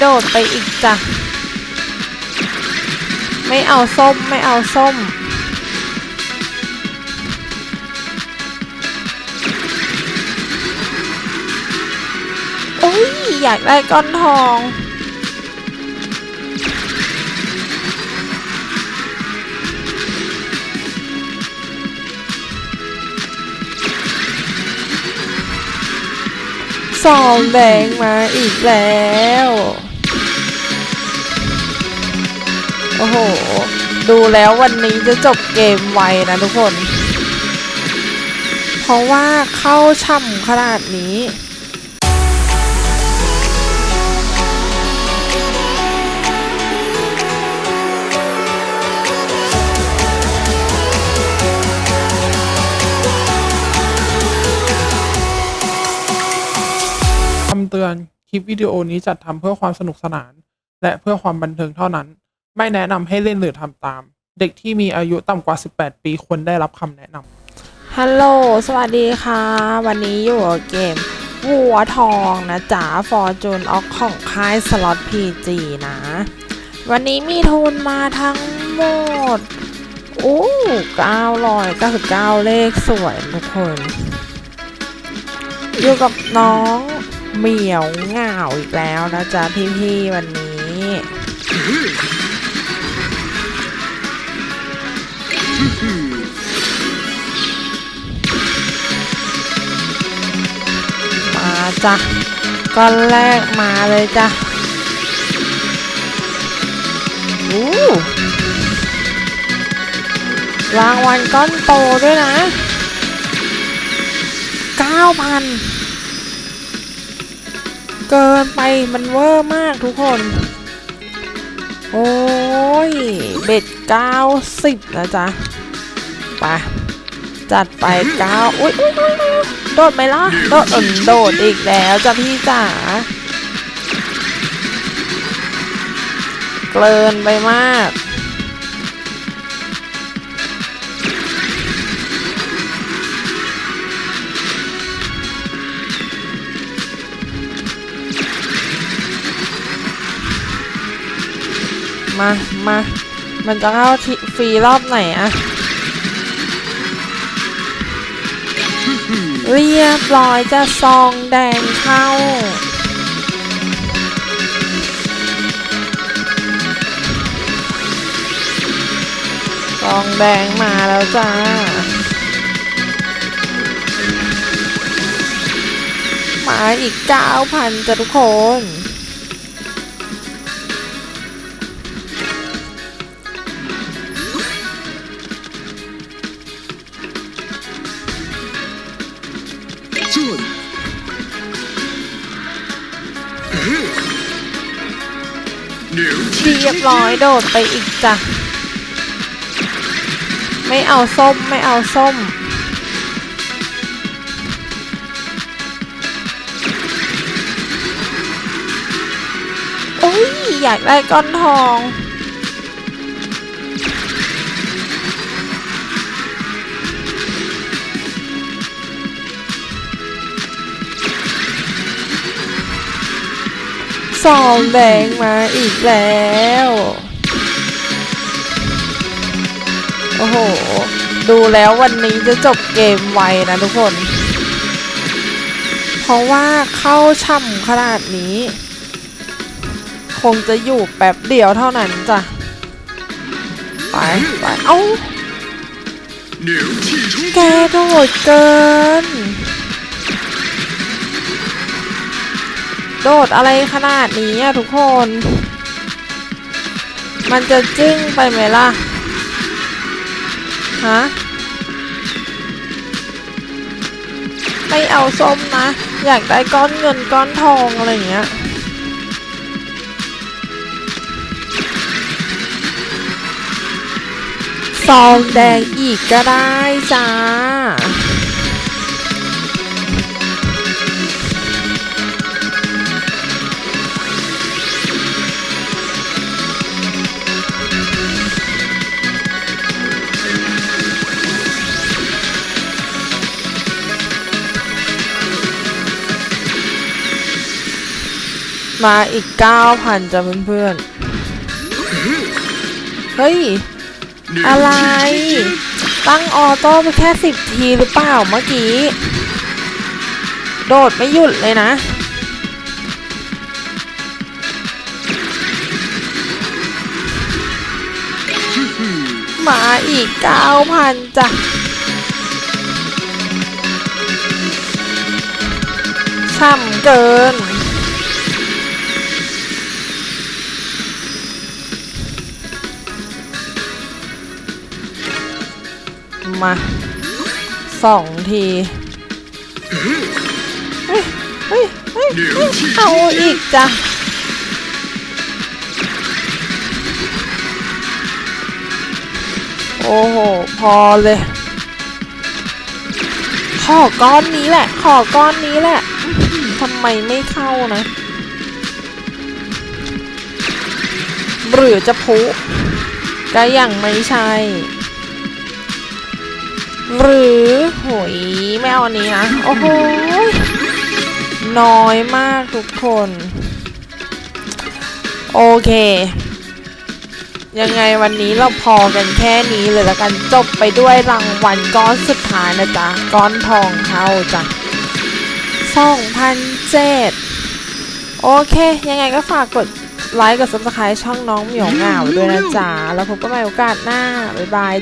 โดดไปอีกจ้ะ ไม่เอาส้มไม่เอาส้ม โอ้ย อยากได้ก้อนทองสองแดงมาอีกแล้ว โอ้โห ดูแล้ววันนี้จะจบเกมไวนะทุกคน เพราะว่าเข้าช่ำขนาดนี้คำเตือน คลิปวิดีโอนี้จัดทำเพื่อความสนุกสนาน และเพื่อความบันเทิงเท่านั้น ไม่แนะนำให้เล่นหรือทำตาม เด็กที่มีอายุต่ำกว่า 18 ปีควรได้รับคำแนะนำฮัลโหล สวัสดีค่ะ วันนี้อยู่กับเกมวัวทองนะจ๊ะฟอร์จูนออกของค่ายสล็อตพีจีนะ วันนี้มีทุนมาทั้งหมดอู้999เลขสวยทุกคน อยู่กับน้องเหมียวเหงาอีกแล้วนะจ๊ะพี่ๆวันนี้ มาจ้ะก้อนแรกมาเลยจ้ะอู้รางวัลก้อนโตด้วยนะเก้าพันเกินไปมันเวอร์มากทุกคน โอ้ย เบ็ดเก้าสิบนะจ๊ะไปจัดไปเก้าอุ้ยโดดไหมล่ะ โดดเอิ่มโดดอีกแล้วจ้ะพี่จ๋าเกลินไปมากมา มา มันจะเข้าที่ฟรีรอบไหนอะเรียบร้อยจะซองแดงเข้า ซองแดงมาแล้วจ้ามาอีก 9,000จ้ะทุกคน Action! New เรียบร้อยโดดไปอีกจ้ะ ไม่เอาส้มไม่เอาส้ม โอ้ย อยากได้ก้อนทอง ซอมแบงมาอีกแล้ว โอ้โห ดูแล้ววันนี้จะจบเกมไวนะทุกคน เพราะว่าเข้าช่ำขนาดนี้ คงจะอยู่แป๊บเดียวเท่านั้นจ้ะ ไปไปเอ้าแกโดดเกิน โดดอะไรขนาดนี้อะทุกคน มันจะจึ้งไปไหมล่ะ ฮะ ไม่เอาส้มนะ อยากได้ก้อนเงินก้อนทองอะไรอย่างเงี้ยซองแดงอีกก็ได้จ้า มาอีก 9,000จ้ะเพื่อนๆ เฮ้ย อะไร ตั้งออโต้ไปแค่สิบทีหรือเปล่าเมื่อกี้ โดดไม่หยุดเลยนะ มาอีกเก้าพันจ้ะช่ำเกิน มาสองทีเฮ้ยเฮ้ยเฮ้ยเอาอีกจ้ะโอ้โห พอเลย ขอก้อนนี้แหละ ขอก้อนนี้แหละทำไมไม่เข้านะ หรือจะพุก็ยังไม่ใช่ หรือโหยไม่เอาอันนี้นะ โอ้โหยน้อยมากทุกคน โอเค ยังไงวันนี้เราพอกันแค่นี้เลยล้วกันจบไปด้วยรางวัลก้อนสุดท้ายนะจ๊ะ ก้อนทองเข้าจ้ะ2,007โอเค ยังไงก็ฝากกดไลค์กด subscribe ช่องน้องเหมียวเหงาด้วยนะจ๊ะ แล้วพบกันใหม่โอกาสหน้า บ๊ายบาย